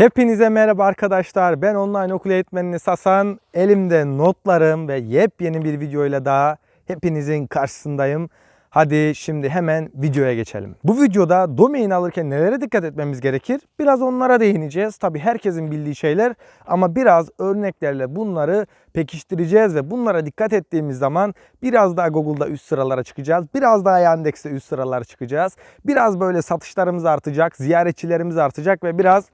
Hepinize merhaba arkadaşlar. Ben online okul eğitmeniniz Hasan. Elimde notlarım ve yepyeni bir videoyla daha hepinizin karşısındayım. Hadi şimdi hemen videoya geçelim. Bu videoda domain alırken nelere dikkat etmemiz gerekir? Biraz onlara değineceğiz. Tabi herkesin bildiği şeyler ama biraz örneklerle bunları pekiştireceğiz ve bunlara dikkat ettiğimiz zaman biraz daha Google'da üst sıralara çıkacağız. Biraz daha Yandex'te üst sıralara çıkacağız. Biraz böyle satışlarımız artacak, ziyaretçilerimiz artacak ve biraz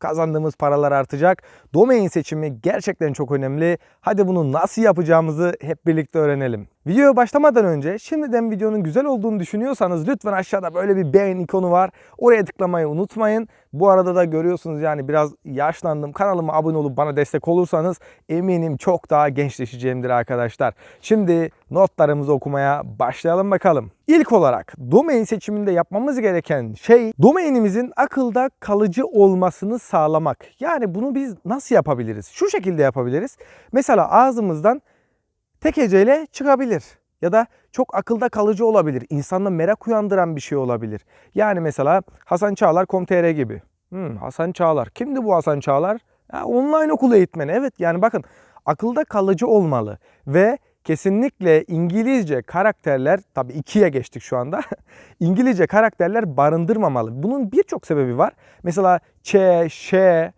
kazandığımız paralar artacak. Domain seçimi gerçekten çok önemli. Hadi bunu nasıl yapacağımızı hep birlikte öğrenelim. Videoya başlamadan önce şimdiden videonun güzel olduğunu düşünüyorsanız lütfen aşağıda böyle bir beğen ikonu var. Oraya tıklamayı unutmayın. Bu arada da görüyorsunuz yani biraz yaşlandım. Kanalıma abone olup bana destek olursanız eminim çok daha gençleşeceğimdir arkadaşlar. Şimdi notlarımızı okumaya başlayalım bakalım. İlk olarak domain seçiminde yapmamız gereken şey domainimizin akılda kalıcı olmasını sağlamak. Yani bunu biz nasıl yapabiliriz? Şu şekilde yapabiliriz. Mesela ağzımızdan tek heceyle çıkabilir. Ya da çok akılda kalıcı olabilir. İnsanda merak uyandıran bir şey olabilir. Yani mesela Hasan Çağlar.com.tr gibi. Hmm, Hasan Çağlar. Kimdi bu Hasan Çağlar? Ya, online okul eğitmeni. Evet yani bakın akılda kalıcı olmalı. Ve kesinlikle İngilizce karakterler, tabii ikiye geçtik şu anda. İngilizce karakterler barındırmamalı. Bunun birçok sebebi var. Mesela ç, ş,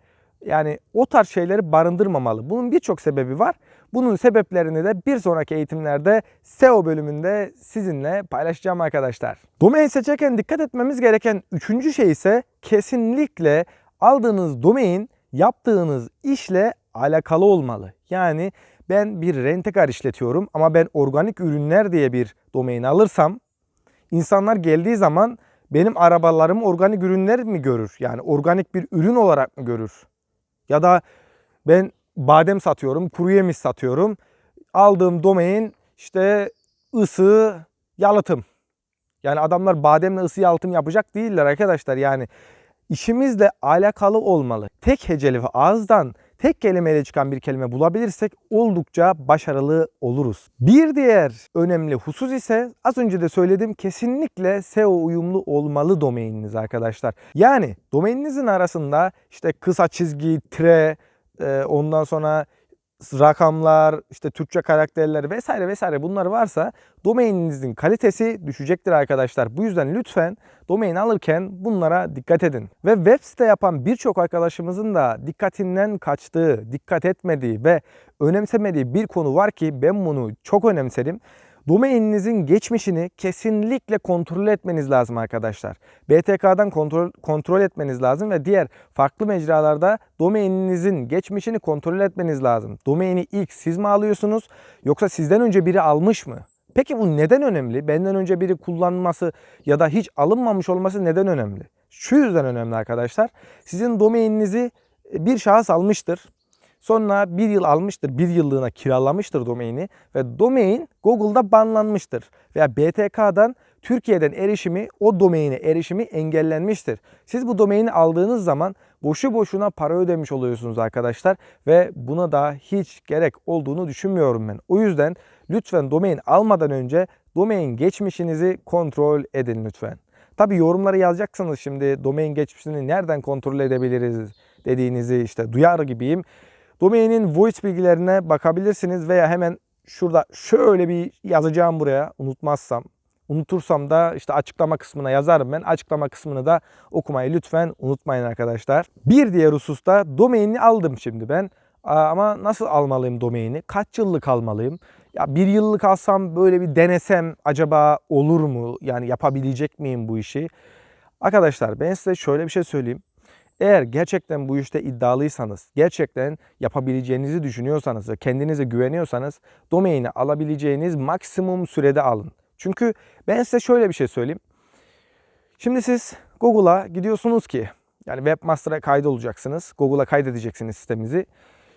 yani o tarz şeyleri barındırmamalı. Bunun birçok sebebi var. Bunun sebeplerini de bir sonraki eğitimlerde SEO bölümünde sizinle paylaşacağım arkadaşlar. Domain seçerken dikkat etmemiz gereken üçüncü şey ise kesinlikle aldığınız domain yaptığınız işle alakalı olmalı. Yani ben bir rentekar işletiyorum ama ben organik ürünler diye bir domain alırsam insanlar geldiği zaman benim arabalarım organik ürünler mi görür? Yani organik bir ürün olarak mı görür? Ya da ben badem satıyorum, kuru yemiş satıyorum. Aldığım domain işte ısı yalıtım. Yani adamlar bademle ısı yalıtım yapacak değiller arkadaşlar. Yani işimizle alakalı olmalı. Tek heceli ve ağızdan tek kelimeyle çıkan bir kelime bulabilirsek oldukça başarılı oluruz. Bir diğer önemli husus ise az önce de söyledim kesinlikle SEO uyumlu olmalı domaininiz arkadaşlar. Yani domaininizin arasında işte kısa çizgi, tire, e, ondan sonra rakamlar, işte Türkçe karakterler vesaire vesaire bunlar varsa domaininizin kalitesi düşecektir arkadaşlar. Bu yüzden lütfen domain alırken bunlara dikkat edin. Ve web site yapan birçok arkadaşımızın da dikkatinden kaçtığı, dikkat etmediği ve önemsemediği bir konu var ki ben bunu çok önemserim. Domaininizin geçmişini kesinlikle kontrol etmeniz lazım arkadaşlar. BTK'dan kontrol, kontrol etmeniz lazım ve diğer farklı mecralarda domaininizin geçmişini kontrol etmeniz lazım. Domaini ilk siz mi alıyorsunuz yoksa sizden önce biri almış mı? Peki bu neden önemli? Benden önce biri kullanması ya da hiç alınmamış olması neden önemli? Şu yüzden önemli arkadaşlar. Sizin domaininizi bir şahıs almıştır. Sonra bir yıl almıştır, bir yıllığına kiralamıştır domaini ve domain Google'da banlanmıştır. Veya BTK'dan Türkiye'den erişimi, o domaine erişimi engellenmiştir. Siz bu domaini aldığınız zaman boşu boşuna para ödemiş oluyorsunuz arkadaşlar ve buna da hiç gerek olduğunu düşünmüyorum ben. O yüzden lütfen domain almadan önce domain geçmişinizi kontrol edin lütfen. Tabi yorumlara yazacaksınız şimdi domain geçmişini nereden kontrol edebiliriz dediğinizi işte duyar gibiyim. Domainin voice bilgilerine bakabilirsiniz veya hemen şurada şöyle bir yazacağım buraya unutmazsam. Unutursam da işte açıklama kısmına yazarım ben. Açıklama kısmını da okumayı lütfen unutmayın arkadaşlar. Bir diğer hususta domaini aldım şimdi ben. Ama nasıl almalıyım domaini? Kaç yıllık almalıyım? Ya bir yıllık alsam böyle bir denesem acaba olur mu? Yani yapabilecek miyim bu işi? Arkadaşlar ben size şöyle bir şey söyleyeyim. Eğer gerçekten bu işte iddialıysanız, gerçekten yapabileceğinizi düşünüyorsanız ve kendinize güveniyorsanız domaini alabileceğiniz maksimum sürede alın. Çünkü ben size şöyle bir şey söyleyeyim. Şimdi siz Google'a gidiyorsunuz ki yani Webmaster'a kaydolacaksınız. Google'a kaydedeceksiniz sistemimizi.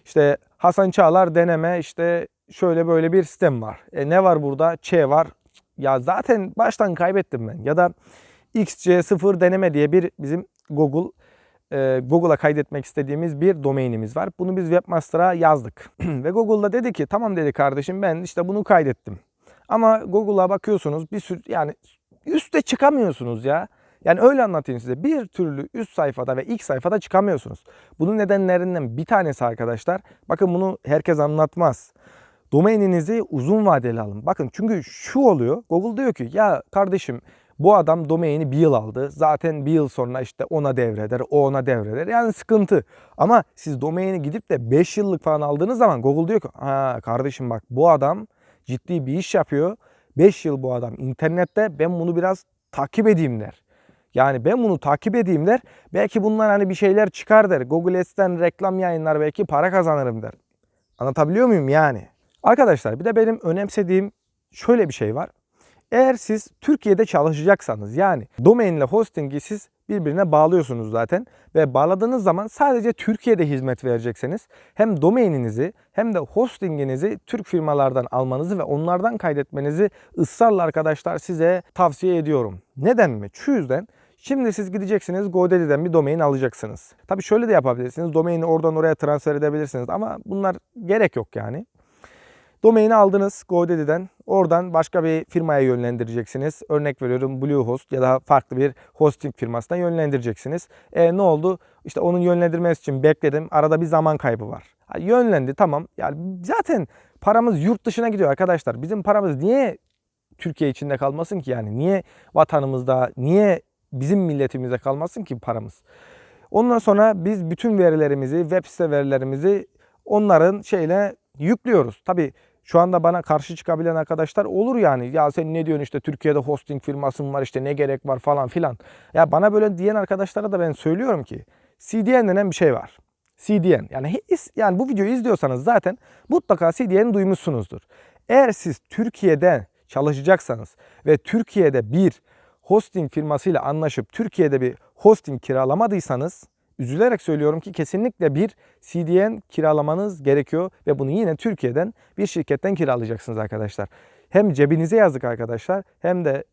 İşte Hasan Çağlar deneme işte şöyle böyle bir sistem var. E ne var burada? Ç var. Ya zaten baştan kaybettim ben. Ya da XC0 deneme diye bir bizim Google e, Google'a kaydetmek istediğimiz bir domainimiz var. Bunu biz Webmaster'a yazdık. Ve Google'da dedi ki tamam dedi kardeşim ben işte bunu kaydettim. Ama Google'a bakıyorsunuz bir sürü yani üste çıkamıyorsunuz ya. Yani öyle anlatayım size. Bir türlü üst sayfada ve ilk sayfada çıkamıyorsunuz. Bunun nedenlerinden bir tanesi arkadaşlar. Bakın bunu herkes anlatmaz. Domaininizi uzun vadeli alın. Bakın çünkü şu oluyor. Google diyor ki ya kardeşim bu adam domaini bir yıl aldı. Zaten bir yıl sonra işte ona devreder, o ona devreder. Yani sıkıntı. Ama siz domaini gidip de 5 yıllık falan aldığınız zaman Google diyor ki ha kardeşim bak bu adam ciddi bir iş yapıyor. 5 yıl bu adam internette ben bunu biraz takip edeyim der. Yani ben bunu takip edeyim der. Belki bunlar hani bir şeyler çıkar der. Google Ads'ten reklam yayınlar belki para kazanırım der. Anlatabiliyor muyum yani? Arkadaşlar bir de benim önemsediğim şöyle bir şey var. Eğer siz Türkiye'de çalışacaksanız yani domain ile hostingi siz birbirine bağlıyorsunuz zaten ve bağladığınız zaman sadece Türkiye'de hizmet verecekseniz hem domaininizi hem de hostinginizi Türk firmalardan almanızı ve onlardan kaydetmenizi ısrarla arkadaşlar size tavsiye ediyorum. Neden mi? Şu yüzden Şimdi siz gideceksiniz GoDaddy'den bir domain alacaksınız. Tabii şöyle de yapabilirsiniz. Domaini oradan oraya transfer edebilirsiniz ama bunlar gerek yok yani. Domaini aldınız GoDaddy'den. Oradan başka bir firmaya yönlendireceksiniz. Örnek veriyorum Bluehost ya da farklı bir hosting firmasına yönlendireceksiniz. E, ne oldu? İşte onun yönlendirmesi için bekledim. Arada bir zaman kaybı var. Yönlendi tamam. Yani zaten paramız yurt dışına gidiyor arkadaşlar. Bizim paramız niye Türkiye içinde kalmasın ki yani? Niye vatanımızda, niye bizim milletimize kalmasın ki paramız? Ondan sonra biz bütün verilerimizi, web site verilerimizi onların şeyle yüklüyoruz. Tabii şu anda bana karşı çıkabilen arkadaşlar olur yani. Ya sen ne diyorsun işte Türkiye'de hosting firmasın var işte ne gerek var falan filan. Ya bana böyle diyen arkadaşlara da ben söylüyorum ki CDN denen bir şey var. CDN yani yani bu videoyu izliyorsanız zaten mutlaka CDN duymuşsunuzdur. Eğer siz Türkiye'de çalışacaksanız ve Türkiye'de bir hosting firmasıyla anlaşıp Türkiye'de bir hosting kiralamadıysanız üzülerek söylüyorum ki kesinlikle bir CDN kiralamanız gerekiyor ve bunu yine Türkiye'den bir şirketten kiralayacaksınız arkadaşlar. Hem cebinize yazık arkadaşlar hem de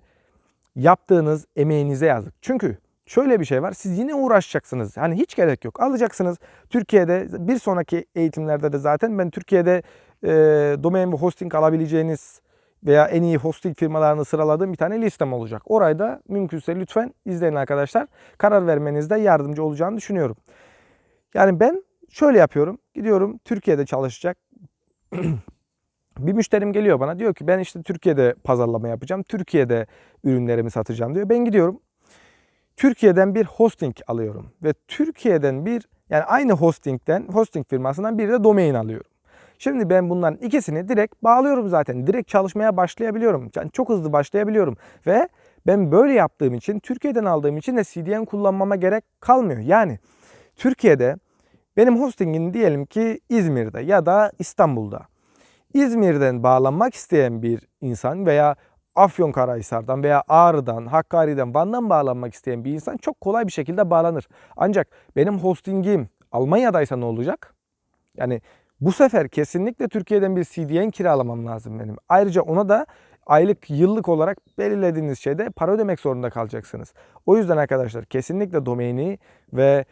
yaptığınız emeğinize yazık. Çünkü şöyle bir şey var. Siz yine uğraşacaksınız. Hani hiç gerek yok. Alacaksınız. Türkiye'de bir sonraki eğitimlerde de zaten ben Türkiye'de e, domain ve hosting alabileceğiniz veya en iyi hosting firmalarını sıraladığım bir tane listem olacak. Orayı da mümkünse lütfen izleyin arkadaşlar. Karar vermenizde yardımcı olacağını düşünüyorum. Yani ben şöyle yapıyorum. Gidiyorum Türkiye'de çalışacak. bir müşterim geliyor bana diyor ki ben işte Türkiye'de pazarlama yapacağım. Türkiye'de ürünlerimi satacağım diyor. Ben gidiyorum. Türkiye'den bir hosting alıyorum ve Türkiye'den bir yani aynı hostingden hosting firmasından bir de domain alıyorum. Şimdi ben bunların ikisini direkt bağlıyorum zaten. Direkt çalışmaya başlayabiliyorum. Yani çok hızlı başlayabiliyorum. Ve ben böyle yaptığım için, Türkiye'den aldığım için de CDN kullanmama gerek kalmıyor. Yani Türkiye'de benim hostingim diyelim ki İzmir'de ya da İstanbul'da. İzmir'den bağlanmak isteyen bir insan veya Afyonkarahisar'dan veya Ağrı'dan, Hakkari'den, Van'dan bağlanmak isteyen bir insan çok kolay bir şekilde bağlanır. Ancak benim hostingim Almanya'daysa ne olacak? Yani bu sefer kesinlikle Türkiye'den bir CDN kiralamam lazım benim. Ayrıca ona da aylık, yıllık olarak belirlediğiniz şeyde para ödemek zorunda kalacaksınız. O yüzden arkadaşlar kesinlikle domaini ve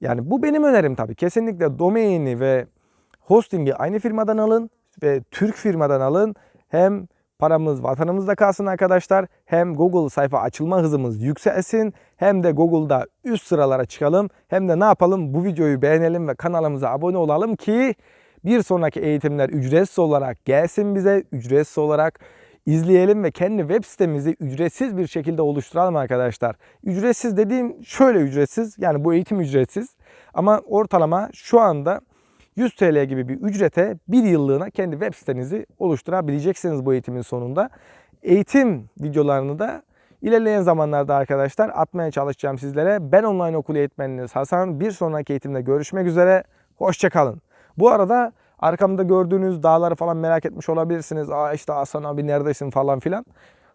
yani bu benim önerim tabii. Kesinlikle domaini ve hostingi aynı firmadan alın ve Türk firmadan alın. Hem paramız vatanımızda kalsın arkadaşlar. Hem Google sayfa açılma hızımız yükselsin. Hem de Google'da üst sıralara çıkalım. Hem de ne yapalım? Bu videoyu beğenelim ve kanalımıza abone olalım ki bir sonraki eğitimler ücretsiz olarak gelsin bize. Ücretsiz olarak izleyelim ve kendi web sitemizi ücretsiz bir şekilde oluşturalım arkadaşlar. Ücretsiz dediğim şöyle ücretsiz. Yani bu eğitim ücretsiz. Ama ortalama şu anda 100 TL gibi bir ücrete bir yıllığına kendi web sitenizi oluşturabileceksiniz bu eğitimin sonunda. Eğitim videolarını da ilerleyen zamanlarda arkadaşlar atmaya çalışacağım sizlere. Ben online okul eğitmeniniz Hasan. Bir sonraki eğitimde görüşmek üzere. Hoşçakalın. Bu arada arkamda gördüğünüz dağları falan merak etmiş olabilirsiniz. Aa işte Hasan abi neredesin falan filan.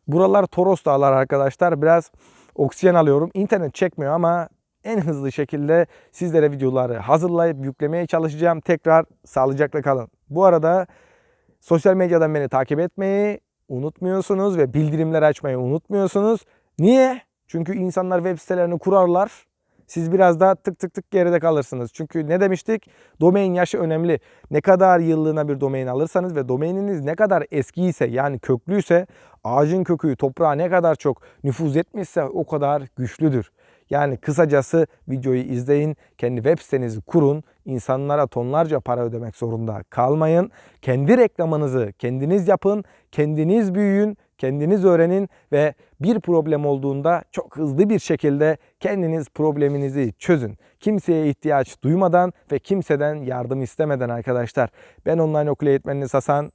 Buralar Toros dağları arkadaşlar. Biraz oksijen alıyorum. İnternet çekmiyor ama en hızlı şekilde sizlere videoları hazırlayıp yüklemeye çalışacağım. Tekrar sağlıcakla kalın. Bu arada sosyal medyadan beni takip etmeyi unutmuyorsunuz ve bildirimleri açmayı unutmuyorsunuz. Niye? Çünkü insanlar web sitelerini kurarlar. Siz biraz daha tık tık tık geride kalırsınız. Çünkü ne demiştik? Domain yaşı önemli. Ne kadar yıllığına bir domain alırsanız ve domaininiz ne kadar eskiyse yani köklüyse ağacın kökü toprağa ne kadar çok nüfuz etmişse o kadar güçlüdür. Yani kısacası videoyu izleyin, kendi web sitenizi kurun, insanlara tonlarca para ödemek zorunda kalmayın. Kendi reklamınızı kendiniz yapın, kendiniz büyüyün, kendiniz öğrenin ve bir problem olduğunda çok hızlı bir şekilde kendiniz probleminizi çözün. Kimseye ihtiyaç duymadan ve kimseden yardım istemeden arkadaşlar. Ben online okul eğitmeniniz Hasan.